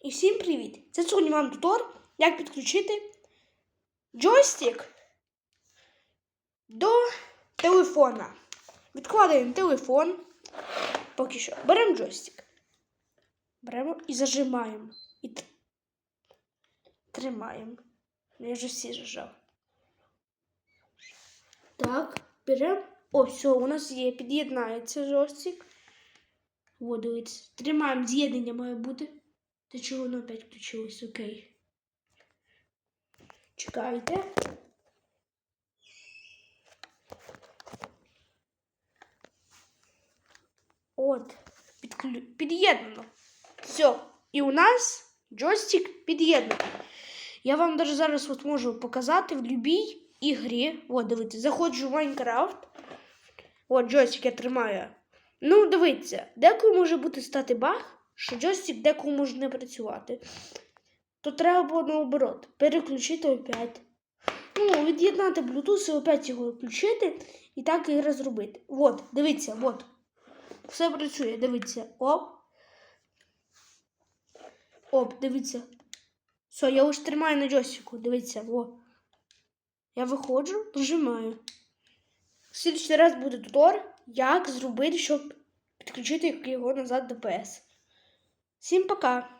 І всім привіт! Це сьогодні вам тутор, як підключити джойстик до телефона. Відкладаємо телефон. Поки що. Беремо джойстик. Беремо і зажимаємо. І тримаємо. Я вже всі зажав. Так, беремо. О, все, у нас є, під'єднається джойстик. О. Тримаємо, з'єднання має бути. Та чого воно опять включилось? Окей. Чекайте. От, підклю... під'єднано. Все. І у нас джойстик під'єднаний. Я вам даже зараз от можу показати в будь-якій ігрі. От, дивіться, заходжу в Майнкрафт. От, джойстик я тримаю. Ну, дивіться, деколи може бути стати баг, що джойстик деколи може не працювати. То треба було наоборот, переключити опять. Ну, від'єднати Bluetooth і опять його включити і так і розробити. От, дивіться, от. Все працює, дивіться. Оп. Оп, дивіться. Все, я вже тримаю на джойстику, дивіться, во. Я виходжу, нажимаю. Слідчий раз буде туторіал, як зробити, щоб підключити його назад до PS. Всім пока!